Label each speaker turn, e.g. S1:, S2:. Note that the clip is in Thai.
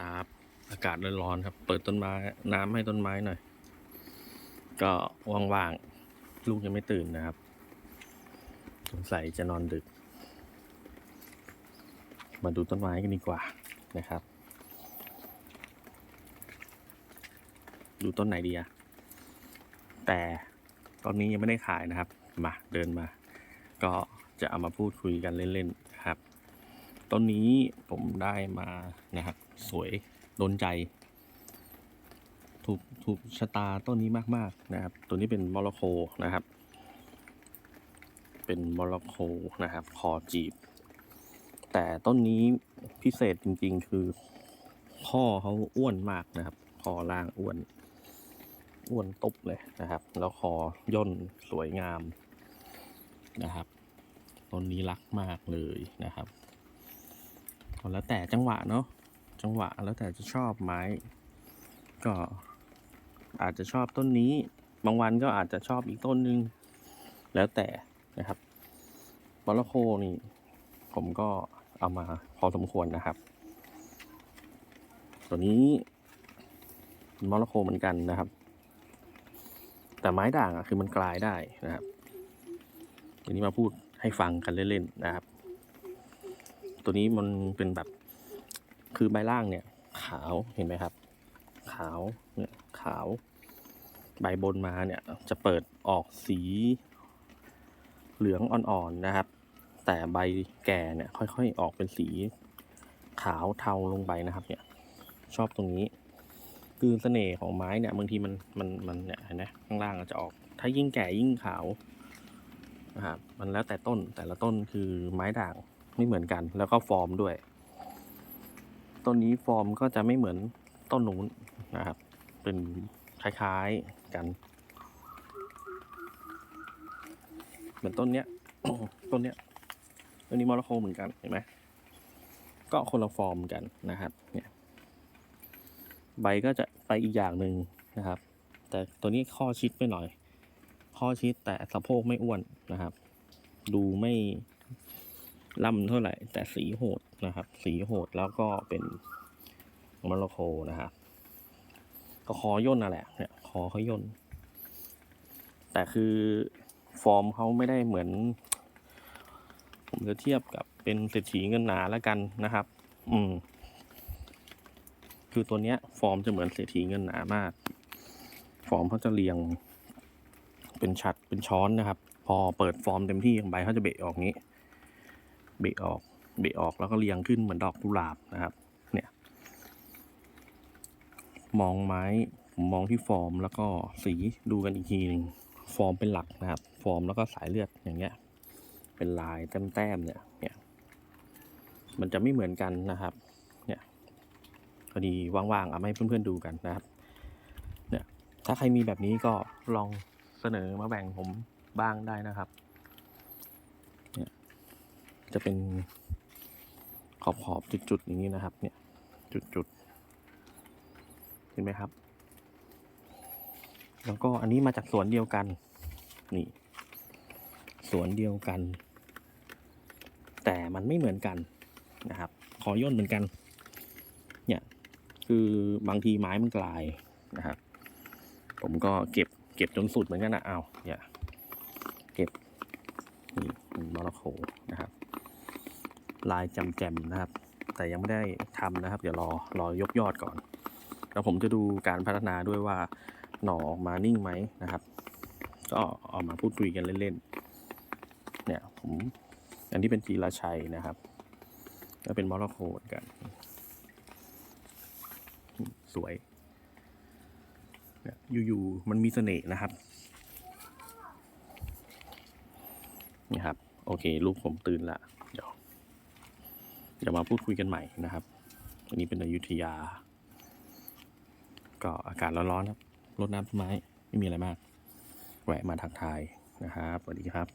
S1: ครับ อากาศร้อนๆครับ เปิดต้นไม้น้ำให้ต้นไม้หน่อย ก็ว่างๆลูกยังไม่ตื่นนะครับ สงสัยจะนอนดึก มาดูต้นไม้กันดีกว่านะครับ ดูต้นไหนดีอะแต่ตอนนี้ยังไม่ได้ขายนะครับ มาเดินมา ก็จะเอามาพูดคุยกันเล่นๆ ต้นนี้ผมได้มานะครับ สวยโดนใจ ถูกถูกชะตาต้นนี้มาก ๆ นะครับ ตัวนี้เป็นมอร็อกโกนะครับ เป็นมอร็อกโกนะครับ คอจีบ แต่ต้นนี้พิเศษจริง ๆ คือข้อเขาอ้วนมากนะครับ คอล่างอ้วน อ้วนตุบเลยนะครับ แล้วคอย่นสวยงามนะครับ ต้นนี้รักมากเลยนะครับ แล้วแต่จังหวะเนาะจังหวะแล้วแต่จะชอบไม้ ก็อาจจะชอบต้นนี้ บางวันก็อาจจะชอบอีกต้นนึง แล้วแต่นะครับมอลโคนี่ ผมก็เอามาพอสมควรนะครับ ตัวนี้มอลโคเหมือนกันนะครับ แต่ไม้ด่างอะคือมันกลายได้นะครับทีนี้มาพูดให้ฟังกันเล่นๆนะครับ ตัวนี้มันเป็นแบบคือใบล่างเนี่ย ขาวเห็นไหมครับ ขาวเนี่ยขาว ใบบนมาเนี่ยจะเปิดออกสี เหลืองอ่อนๆนะครับ แต่ใบแก่เนี่ยค่อยๆออกเป็นสี ขาวเทาลงไปนะครับ เนี่ย ชอบตรงนี้ คือเสน่ห์ของไม้เนี่ยบางทีมันมันมันเนี่ยเห็นไหมข้างล่างจะออก ถ้ายิ่งแก่ยิ่งขาวนะครับมันแล้วแต่ต้นแต่ละต้นคือไม้ด่าง ไม่เหมือนกัน แล้วก็ฟอร์มด้วย ต้นนี้ฟอร์มก็จะไม่เหมือนต้นนู้นนะครับ เป็นคล้ายๆกัน เหมือนต้นเนี้ย ต้นเนี้ยต้นนี้มอลโคเหมือนกันเห็นไหมก็คนละฟอร์มกันนะครับเนี่ยใบก็จะไปอีกอย่างหนึ่งนะครับ แต่ตัวนี้ข้อชิดไปหน่อย ข้อชิดแต่สะโพกไม่อ้วนนะครับ ดูไม่ ล่ำเท่าไหร่ แต่สีโหดนะครับ สีโหดแล้วก็เป็นมอลโคนะครับก็คอย่นนั่นแหละเนี่ยคอเขาย่น แต่คือฟอร์มเขาไม่ได้เหมือน ผมจะเทียบกับเป็นเศรษฐีเงินหนาแล้วกันนะครับ อืม คือตัวเนี้ย ฟอร์มจะเหมือนเศรษฐีเงินหนามาก ฟอร์มเขาจะเรียง เป็นชัดเป็นช้อนนะครับ พอเปิดฟอร์มเต็มที่ใบเขาจะเบะออกงี้ เบะออก เบะออกแล้วก็เรียงขึ้นเหมือนดอกกุหลาบนะครับ เนี่ย มองไม้ผมมองที่ฟอร์มแล้วก็สีดูกันอีกทีหนึ่งฟอร์มเป็นหลักนะครับ ฟอร์มแล้วก็สายเลือดอย่างเงี้ย เป็นลายแต้มๆเนี่ยเนี่ย มันจะไม่เหมือนกันนะครับ เนี่ยพอดีว่างๆเอามาให้เพื่อนๆดูกันนะครับ เนี่ย ถ้าใครมีแบบนี้ก็ลองเสนอมาแบ่งผมบ้างได้นะครับ จะเป็นขอบๆจุดๆอย่างนี้นะครับ เนี่ย จุดๆเห็นไหมครับ แล้วก็อันนี้มาจากสวนเดียวกัน นี่ สวนเดียวกัน แต่มันไม่เหมือนกันนะครับ ขอย่นเหมือนกัน เนี่ย คือบางทีไม้มันกลายนะครับ ผมก็เก็บเก็บจนสุดเหมือนกันนะเอาเนี่ย เก็บนี่มอร็อกโกนะครับ ลายจำแจมนะครับ แต่ยังไม่ได้ทำนะครับ เดี๋ยวรอรอยกยอดก่อน แล้วผมจะดูการพัฒนาด้วยว่าหน่อออกมานิ่งไหมนะครับ ก็เอามาพูดคุยกันเล่นๆ เนี่ยผมอันนี้เป็นจีราชัยนะครับ แล้วเป็นมอร็อกโกเหมือนกัน สวยเนี่ยอยู่ๆมันมีเสน่ห์นะครับนี่ครับ โอเค ลูกผมตื่นละ เดี๋ยว เดี๋ยวมาพูดคุยกันใหม่นะครับอันนี้เป็นอยุธยา ก็อากาศร้อนๆครับรดน้ำต้นไม้ไม่มีอะไรมาก แวะมาทักทายนะครับสวัสดีครับ